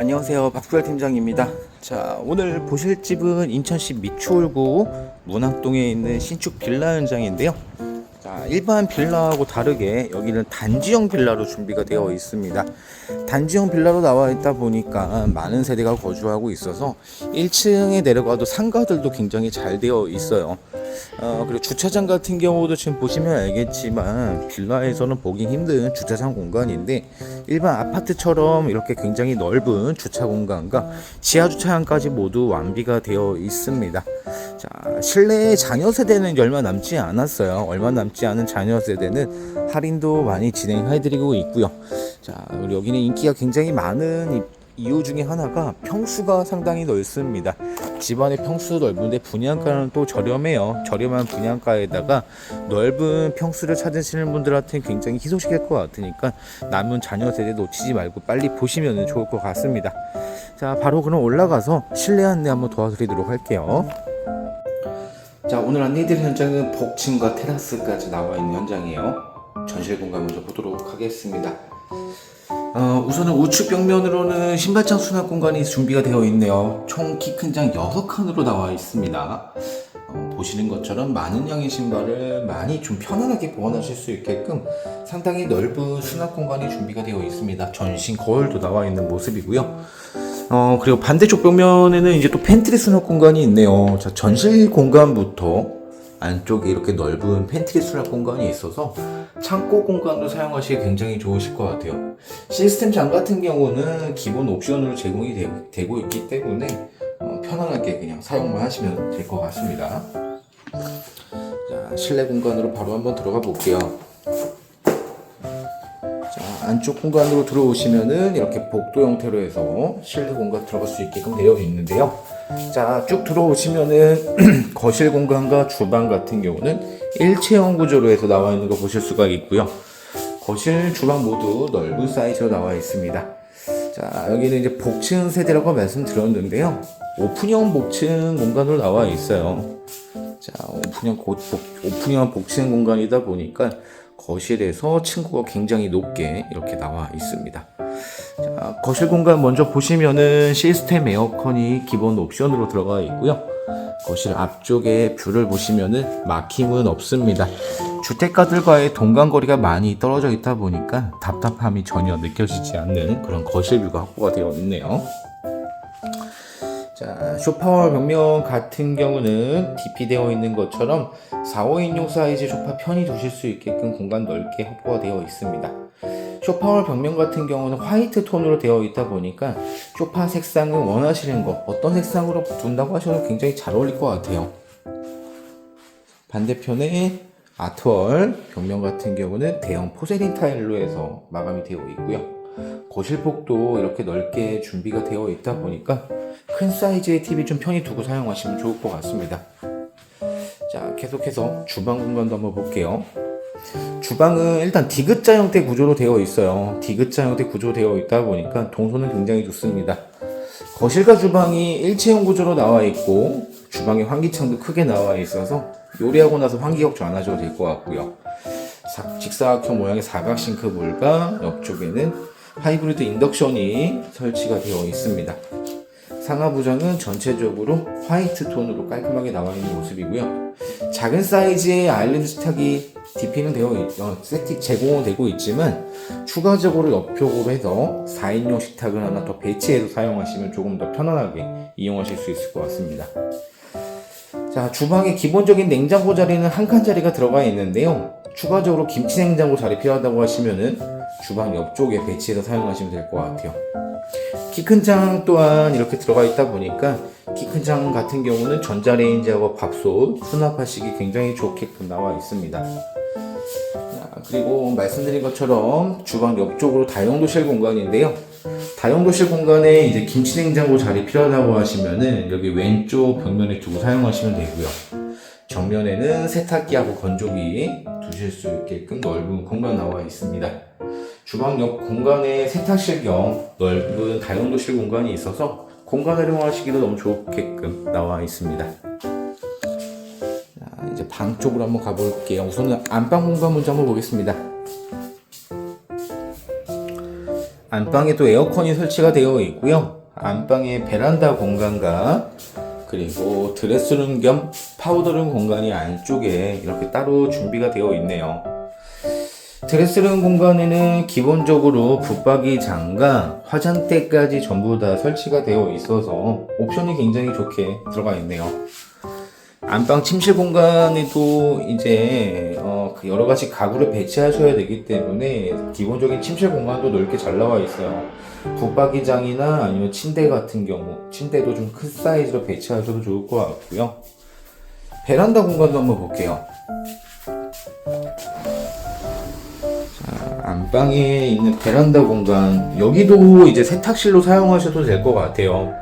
안녕하세요. 박수열 팀장입니다. 자 오늘 보실 집은 인천시 미추홀구 문학동에 있는 신축 빌라 현장인데요. 자 일반 빌라하고 다르게 여기는 단지형 빌라로 준비가 되어 있습니다. 단지형 빌라로 나와 있다 보니까 많은 세대가 거주하고 있어서 1층에 내려가도 상가들도 굉장히 잘 되어 있어요 어, 그리고 주차장 같은 경우도 지금 보시면 알겠지만 빌라에서는 보기 힘든 주차장 공간인데 일반 아파트처럼 이렇게 굉장히 넓은 주차 공간과 지하 주차장까지 모두 완비가 되어 있습니다. 자, 실내 자녀 세대는 얼마 남지 않았어요. 얼마 남지 않은 자녀 세대는 할인도 많이 진행해드리고 있고요. 자, 그리고 여기는 인기가 굉장히 많은 이- 이유 중에 하나가 평수가 상당히 넓습니다. 집안의 평수 넓은데 분양가는 또 저렴해요. 저렴한 분양가에다가 넓은 평수를 찾으시는 분들한테 굉장히 희소식일 것 같으니까 남은 자녀 세대 놓치지 말고 빨리 보시면 좋을 것 같습니다. 자, 바로 그럼 올라가서 실내 안내 한번 도와드리도록 할게요. 자, 오늘 안내해드린 현장은 복층과 테라스까지 나와 있는 현장이에요. 전실 공간 먼저 보도록 하겠습니다. 어, 우선은 우측 벽면으로는 신발장 수납 공간이 준비가 되어 있네요. 총 키 큰 장 6칸으로 나와 있습니다. 어, 보시는 것처럼 많은 양의 신발을 많이 좀 편안하게 보관하실 수 있게끔 상당히 넓은 수납 공간이 준비가 되어 있습니다. 전신 거울도 나와 있는 모습이고요. 어, 그리고 반대쪽 벽면에는 이제 또 팬트리 수납 공간이 있네요. 자, 전실 공간부터 안쪽에 이렇게 넓은 팬트리 수납 공간이 있어서 창고 공간도 사용하시기 굉장히 좋으실 것 같아요. 시스템 장 같은 경우는 기본 옵션으로 제공이 되, 고 있기 때문에 어, 편안하게 그냥 사용만 하시면 될 것 같습니다. 자, 실내 공간으로 바로 한번 들어가 볼게요. 자, 안쪽 공간으로 들어오시면은 이렇게 복도 형태로 해서 실내 공간 들어갈 수 있게끔 되어 있는데요. 자, 쭉 들어오시면은 거실 공간과 주방 같은 경우는 일체형 구조로 해서 나와 있는 거 보실 수가 있고요. 거실, 주방 모두 넓은 사이즈로 나와 있습니다. 자, 여기는 이제 복층 세대라고 말씀드렸는데요. 오픈형 복층 공간으로 나와 있어요. 자, 오픈형, 고, 복, 오픈형 복층 공간이다 보니까 거실에서 층고가 굉장히 높게 이렇게 나와 있습니다. 자, 거실 공간 먼저 보시면은 시스템 에어컨이 기본 옵션으로 들어가 있고요. 거실 앞쪽에 뷰를 보시면은 막힘은 없습니다. 주택가들과의 동간거리가 많이 떨어져 있다 보니까 답답함이 전혀 느껴지지 않는 그런 거실 뷰가 확보가 되어 있네요. 자, 쇼파와 벽면 같은 경우는 DP 되어 있는 것처럼 4, 5인용 사이즈 쇼파 편히 두실 수 있게끔 공간 넓게 확보가 되어 있습니다. 쇼파와 벽면 같은 경우는 화이트 톤으로 되어 있다 보니까 쇼파 색상을 원하시는 거 어떤 색상으로 둔다고 하셔도 굉장히 잘 어울릴 것 같아요. 반대편에 아트월 벽면 같은 경우는 대형 포세린 타일로 해서 마감이 되어 있고요. 거실 폭도 이렇게 넓게 준비가 되어 있다 보니까 큰 사이즈의 TV 좀 편히 두고 사용하시면 좋을 것 같습니다. 자, 계속해서 주방 공간도 한번 볼게요. 주방은 일단 디귿자 형태 구조로 되어 있어요. 디귿자 형태 구조로 되어 있다 보니까 동선은 굉장히 좋습니다. 거실과 주방이 일체형 구조로 나와 있고 주방에 환기창도 크게 나와 있어서 요리하고 나서 환기 걱정 안 하셔도 될 것 같고요. 사- 직사각형 모양의 사각 싱크볼과 옆쪽에는 하이브리드 인덕션이 설치가 되어 있습니다. 상하 부장은 전체적으로 화이트 톤으로 깔끔하게 나와 있는 모습이고요. 작은 사이즈의 아일랜드 식탁이 DP는 되어 있, 어, 세팅 제공은 되고 있지만 추가적으로 옆쪽으로 해서 4인용 식탁을 하나 더 배치해서 사용하시면 조금 더 편안하게 이용하실 수 있을 것 같습니다. 자, 주방에 기본적인 냉장고 자리는 한 칸 자리가 들어가 있는데요. 추가적으로 김치 냉장고 자리 필요하다고 하시면은 주방 옆쪽에 배치해서 사용하시면 될 것 같아요. 키큰장 또한 이렇게 들어가 있다 보니까 키큰장 같은 경우는 전자레인지하고 밥솥 수납하시기 굉장히 좋게끔 나와 있습니다. 자, 그리고 말씀드린 것처럼 주방 옆쪽으로 다용도실 공간인데요. 다용도실 공간에 이제 김치 냉장고 자리 필요하다고 하시면은 여기 왼쪽 벽면에 두고 사용하시면 되고요. 정면에는 세탁기하고 건조기 두실 수 있게끔 넓은 공간 나와 있습니다. 주방 옆 공간에 세탁실 겸 넓은 다용도실 공간이 있어서 공간 활용하시기도 너무 좋게끔 나와 있습니다. 자, 이제 방 쪽으로 한번 가볼게요. 우선은 안방 공간 먼저 한번 보겠습니다. 안방에도 에어컨이 설치가 되어 있고요. 안방에 베란다 공간과 그리고 드레스룸 겸 파우더룸 공간이 안쪽에 이렇게 따로 준비가 되어 있네요. 드레스룸 공간에는 기본적으로 붙박이장과 화장대까지 전부 다 설치가 되어 있어서 옵션이 굉장히 좋게 들어가 있네요. 안방 침실 공간에도 이제 어, 그 여러 가지 가구를 배치하셔야 되기 때문에 기본적인 침실 공간도 넓게 잘 나와 있어요. 붙박이장이나 아니면 침대 같은 경우 침대도 좀 큰 사이즈로 배치하셔도 좋을 것 같고요. 베란다 공간도 한번 볼게요. 안방에 있는 베란다 공간 여기도 이제 세탁실로 사용하셔도 될 것 같아요.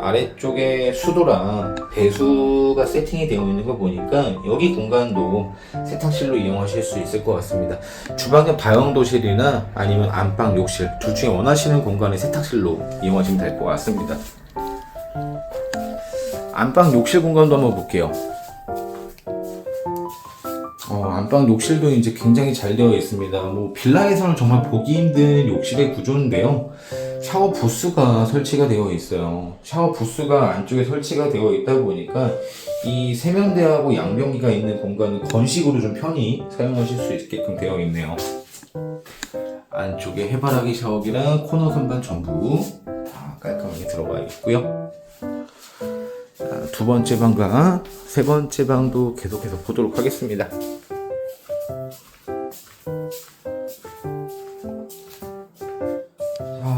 아래쪽에 수도랑 배수가 세팅이 되어 있는 거 보니까 여기 공간도 세탁실로 이용하실 수 있을 것 같습니다. 주방은 다용도실이나 아니면 안방, 욕실 둘 중에 원하시는 공간을 세탁실로 이용하시면 될 것 같습니다. 안방 욕실 공간도 한번 볼게요. 어, 안방 욕실도 이제 굉장히 잘 되어 있습니다. 뭐 빌라에서는 정말 보기 힘든 욕실의 구조인데요. 샤워 부스가 설치가 되어 있어요. 샤워 부스가 안쪽에 설치가 되어 있다 보니까 이 세면대하고 양변기가 있는 공간은 건식으로 좀 편히 사용하실 수 있게끔 되어 있네요. 안쪽에 해바라기 샤워기랑 코너 선반 전부 다 깔끔하게 들어가 있고요. 자, 두 번째 방과 세 번째 방도 계속해서 보도록 하겠습니다.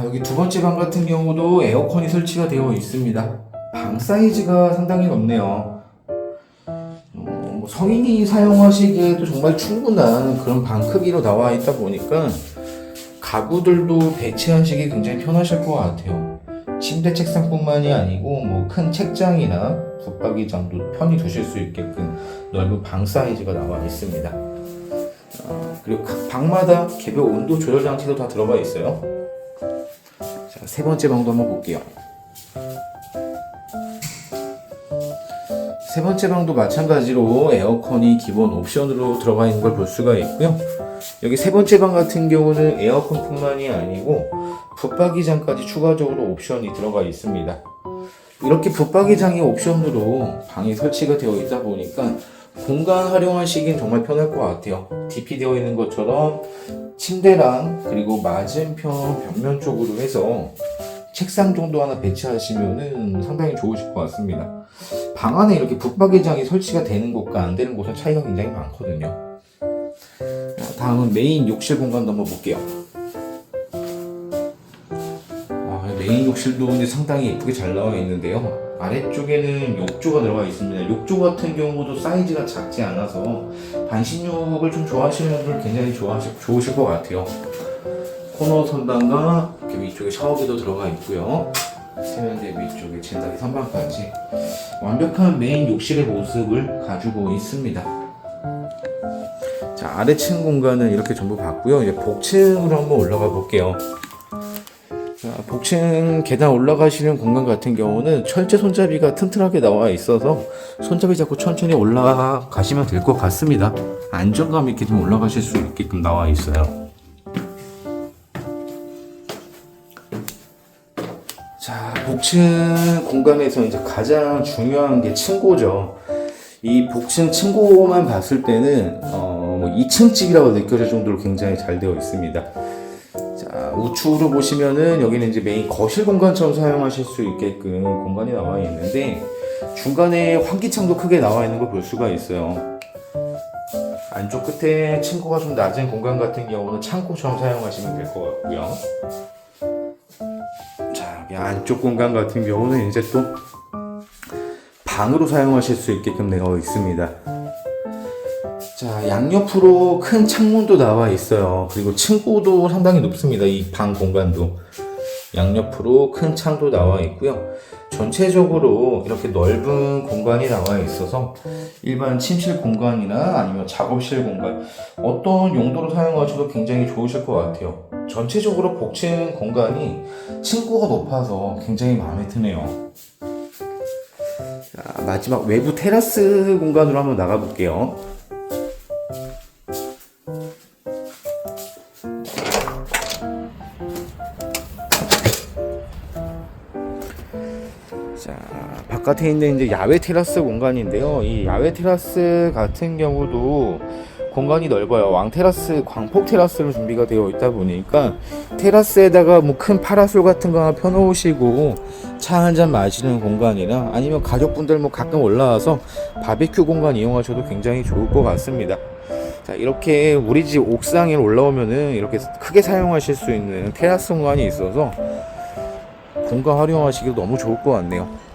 여기 두 번째 방 같은 경우도 에어컨이 설치가 되어 있습니다. 방 사이즈가 상당히 넓네요. 어, 뭐 성인이 사용하시기에도 정말 충분한 그런 방 크기로 나와 있다 보니까 가구들도 배치하시기 굉장히 편하실 것 같아요. 침대 책상뿐만이 아니고 뭐 큰 책장이나 붙박이장도 편히 두실 수 있게끔 넓은 방 사이즈가 나와 있습니다. 어, 그리고 각 방마다 개별 온도 조절 장치도 다 들어가 있어요. 자, 세 번째 방도 한번 볼게요. 세 번째 방도 마찬가지로 에어컨이 기본 옵션으로 들어가 있는 걸 볼 수가 있고요. 여기 세 번째 방 같은 경우는 에어컨뿐만이 아니고 붙박이장까지 추가적으로 옵션이 들어가 있습니다. 이렇게 붙박이장이 옵션으로 방에 설치가 되어 있다 보니까 공간 활용하시긴 정말 편할 것 같아요. DP 되어 있는 것처럼 침대랑 그리고 맞은편 벽면 쪽으로 해서 책상 정도 하나 배치하시면은 상당히 좋으실 것 같습니다. 방 안에 이렇게 붙박이장이 설치가 되는 곳과 안 되는 곳은 차이가 굉장히 많거든요. 자, 다음은 메인 욕실 공간도 한번 볼게요. 아, 메인 욕실도 이제 상당히 예쁘게 잘 나와 있는데요. 아래쪽에는 욕조가 들어가 있습니다. 욕조 같은 경우도 사이즈가 작지 않아서 반신욕을 좀 좋아하시는 분들 굉장히 좋아하실, 좋으실 것 같아요. 코너 선반과 위쪽에 샤워기도 들어가 있고요. 세면대 위쪽에 진다기 선반까지 완벽한 메인 욕실의 모습을 가지고 있습니다. 자 아래층 공간은 이렇게 전부 봤고요. 이제 복층으로 한번 올라가 볼게요. 자, 복층 계단 올라가시는 공간 같은 경우는 철제 손잡이가 튼튼하게 나와 있어서 손잡이 잡고 천천히 올라가시면 될 것 같습니다. 안정감 있게 좀 올라가실 수 있게끔 나와 있어요. 자, 복층 공간에서 이제 가장 중요한 게 층고죠. 이 복층 층고만 봤을 때는 어, 뭐 2층 집이라고 느껴질 정도로 굉장히 잘 되어 있습니다. 자, 우측으로 보시면은 여기는 이제 메인 거실 공간처럼 사용하실 수 있게끔 공간이 나와 있는데 중간에 환기창도 크게 나와 있는 걸 볼 수가 있어요. 안쪽 끝에 층고가 좀 낮은 공간 같은 경우는 창고처럼 사용하시면 될 것 같고요. 자, 여기 안쪽 공간 같은 경우는 이제 또 방으로 사용하실 수 있게끔 되어 있습니다. 자, 양옆으로 큰 창문도 나와 있어요. 그리고 층고도 상당히 높습니다. 이 방 공간도. 양옆으로 큰 창도 나와 있고요. 전체적으로 이렇게 넓은 공간이 나와 있어서 일반 침실 공간이나 아니면 작업실 공간 어떤 용도로 사용하셔도 굉장히 좋으실 것 같아요. 전체적으로 복층 공간이 층고가 높아서 굉장히 마음에 드네요. 자, 마지막 외부 테라스 공간으로 한번 나가 볼게요. 바깥에 있는 이제 야외 테라스 공간인데요. 이 야외 테라스 같은 경우도 공간이 넓어요. 왕 테라스, 광폭 테라스로 준비가 되어 있다 보니까 테라스에다가 뭐 큰 파라솔 같은 거 하나 펴놓으시고 차 한 잔 마시는 공간이나 아니면 가족분들 뭐 가끔 올라와서 바베큐 공간 이용하셔도 굉장히 좋을 것 같습니다. 자, 이렇게 우리 집 옥상에 올라오면은 이렇게 크게 사용하실 수 있는 테라스 공간이 있어서 공간 활용하시기도 너무 좋을 것 같네요.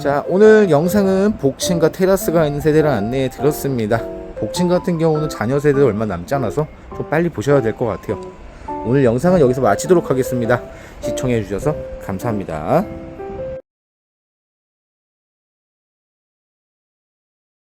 자, 오늘 영상은 복층과 테라스가 있는 세대를 안내해 드렸습니다. 복층 같은 경우는 자녀 세대 얼마 남지 않아서 좀 빨리 보셔야 될 것 같아요. 오늘 영상은 여기서 마치도록 하겠습니다. 시청해 주셔서 감사합니다.